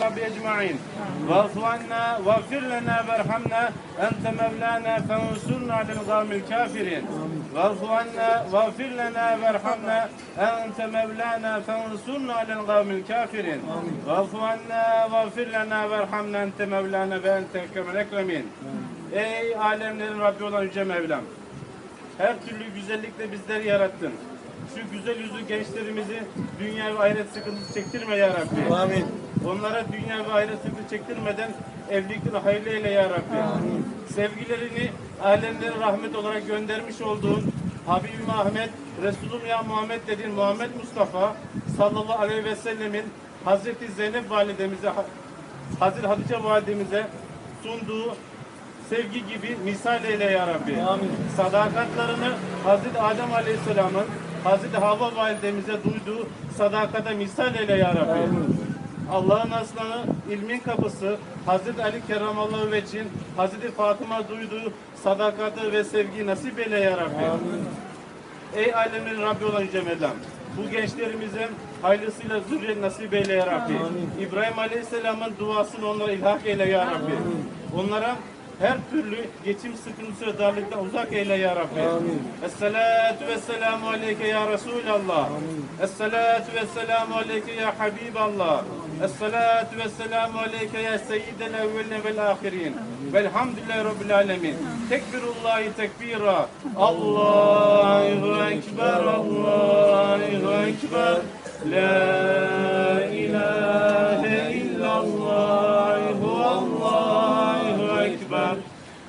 وصحبه أجمعين واعف عنا واغفر لنا وارحمنا أنت مولانا فانصرنا على القوم الكافرين واعف عنا واغفر لنا وارحمنا أنت مولانا فانصرنا على القوم الكافرين واعف عنا واغفر لنا وارحمنا أنت مولانا وأنت أكرم الأكرمين Ey alemlerin Rabbi olan Yüce Mevlam her türlü güzellikle bizleri yarattın. Şu güzel yüzlü gençlerimizi dünya ve ahiret sıkıntısı çektirme ya Rabbi. Amin. Onlara dünya ve ahiret sıkıntı çektirmeden evlilikleri hayırlı eyle ya Rabbi. Sevgilerini alemlere rahmet olarak göndermiş olduğun Habibim Ahmet, Resulüm ya Muhammed dediğin Muhammed Mustafa sallallahu aleyhi ve sellemin Hazreti Zeynep validemize, Hazreti Hatice validemize sunduğu sevgi gibi misal eyle ya Rabbi. Amin. Sadakatlarını Hazreti Adem Aleyhisselam'ın Hazreti Havva validemize duyduğu sadakata misal eyle ya Rabbi. Allah'ın aslanı, ilmin kapısı, Hazreti Ali Kerramallahu Veç'in Hazreti Fatıma duyduğu sadakatı ve sevgiyi nasip eyle ya Rabbi. Ey alemin Rabbi olan Yüce Mevlam. Bu gençlerimize hayırlısıyla zürriyet nasip eyle ya Rabbi. İbrahim Aleyhisselam'ın duasını onlara ilhak eyle ya Rabbi. Onlara her türlü geçim sıkıntısı ve darlıktan uzak eyle ya Rabbi. Esselatu ve selamu aleyke ya Resulallah. Esselatu ve selamu aleyke ya Habiballah. Esselatu ve selamu aleyke ya seyyidel evveline vel ahirin. Velhamdülillahi Rabbil alemin. Tekbirullahi tekbira. Allahu Ekber, Allahu Ekber. La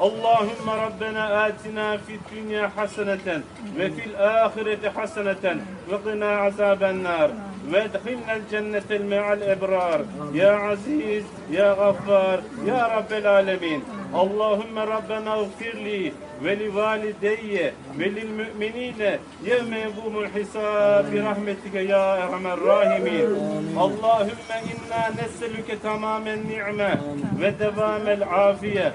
اللهم ربنا آتنا في الدنيا حسنة وفي الآخرة حسنة وقنا عذاب النار وادخلنا الجنة مع الأبرار يا عزيز يا غفار يا رب العالمين اللهم ربنا اغفر لي ولوالدي وللمؤمنين يوم يقوم الحساب برحمتك يا أرحم الراحمين اللهم إنا نسألك تمام النعمة ودوام العافية